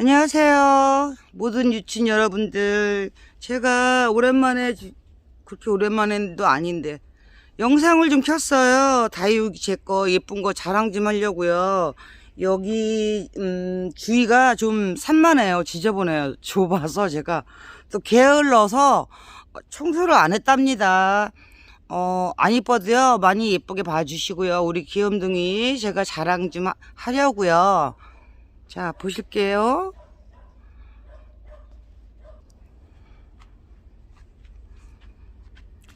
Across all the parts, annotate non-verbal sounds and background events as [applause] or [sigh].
안녕하세요. 모든 유친 여러분들. 제가 오랜만에, 지- 그렇게 오랜만에도 아닌데, 영상을 좀 켰어요. 다육이 제거 예쁜 거 자랑 좀 하려고요. 여기, 음, 주위가 좀 산만해요. 지저분해요. 좁아서 제가 또 게을러서 청소를 안 했답니다. 어, 안 이뻐도요. 많이 예쁘게 봐주시고요. 우리 귀염둥이 제가 자랑 좀 하- 하려고요. 자, 보실게요.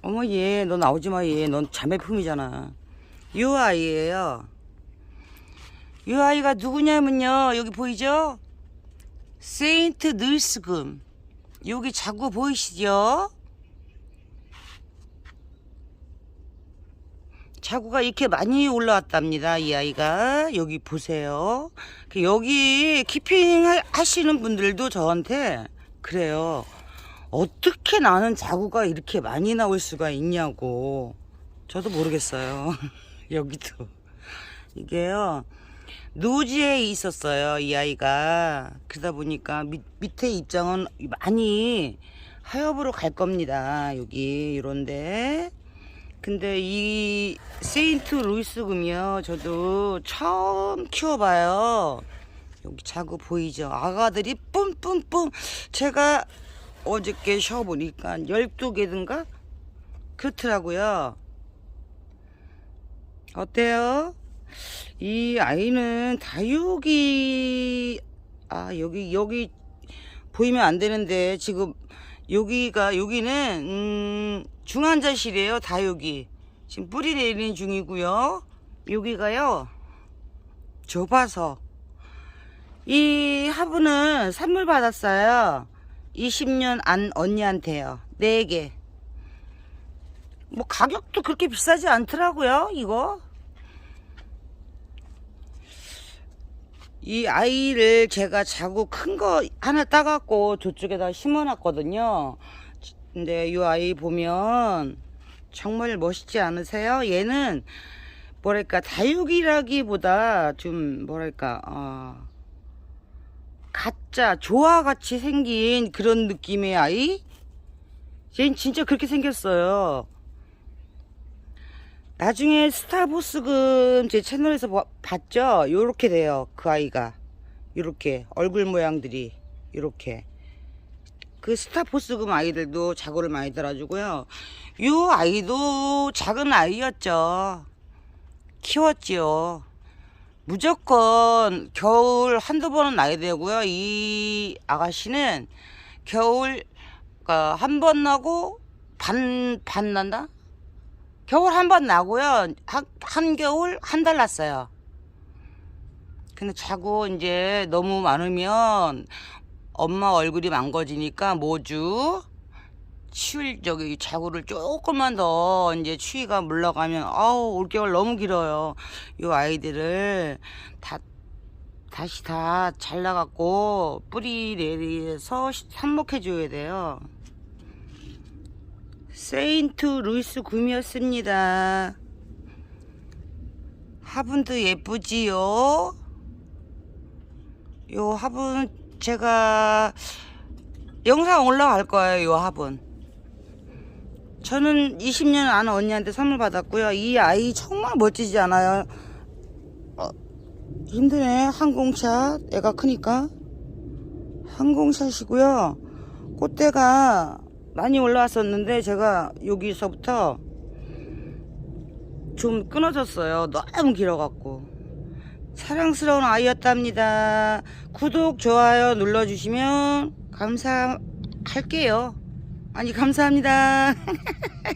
어머, 얘, 너 나오지 마, 얘. 넌 자매품이잖아. 이 아이예요. 이 아이가 누구냐면요. 여기 보이죠? 세인트 늘스금. 여기 자구 보이시죠? 자구가 이렇게 많이 올라왔답니다. 이 아이가 여기 보세요. 그 여기 키핑 하- 하시는 분들도 저한테 그래요. 어떻게 나는 자구가 이렇게 많이 나올 수가 있냐고. 저도 모르겠어요. [laughs] 여기도 이게요. 노지에 있었어요. 이 아이가 그러다 보니까 밑, 밑에 입장은 많이 하엽으로 갈 겁니다. 여기 이런데. 근데 이 세인트 루이스 금이요. 저도 처음 키워봐요. 여기 자구 보이죠? 아가들이 뿜뿜뿜. 제가 어저께 쉬어보니까 12개든가? 그렇더라고요. 어때요? 이 아이는 다육이, 아, 여기, 여기 보이면 안 되는데, 지금 여기가, 여기는, 음, 중환자실이에요, 다육이. 지금 뿌리 내리는 중이고요. 여기가요, 좁아서. 이 화분은 선물 받았어요. 20년 안 언니한테요. 4개. 뭐 가격도 그렇게 비싸지 않더라고요, 이거. 이 아이를 제가 자고 큰거 하나 따갖고 저쪽에다 심어놨거든요. 근데 이 아이 보면 정말 멋있지 않으세요? 얘는 뭐랄까 다육이라기보다 좀 뭐랄까 어, 가짜 조화같이 생긴 그런 느낌의 아이? 얘는 진짜 그렇게 생겼어요. 나중에 스타보스금 제 채널에서 봐- 봤죠? 요렇게 돼요. 그 아이가. 요렇게. 얼굴 모양들이. 요렇게. 그 스타보스금 아이들도 자고를 많이 달아주고요. 요 아이도 작은 아이였죠. 키웠지요. 무조건 겨울 한두 번은 나야 되고요. 이 아가씨는 겨울 그러니까 한 번 나고 반, 반 난다? 겨울 한 번 나고요. 한, 한겨울 한 달 났어요. 근데 자고 이제 너무 많으면 엄마 얼굴이 망가지니까 모주 치울 저기 자구를 조금만 더 이제 추위가 물러가면 아우 올겨울 너무 길어요. 요 아이들을 다 다시 다 잘라갖고 뿌리 내리서 삽목해 줘야 돼요. 세인트 루이스 금이었습니다. 화분도 예쁘지요? 요 화분 제가 영상 올라갈 거예요. 요 화분. 저는 20년 아는 언니한테 선물 받았고요. 이 아이 정말 멋지지 않아요? 어, 힘드네. 항공샷. 애가 크니까. 항공샷이고요. 꽃대가 많이 올라왔었는데 제가 여기서부터 좀 끊어졌어요. 너무 길어갖고. 사랑스러운 아이였답니다. 구독, 좋아요 눌러주시면 감사할게요. 아니, 감사합니다. [laughs]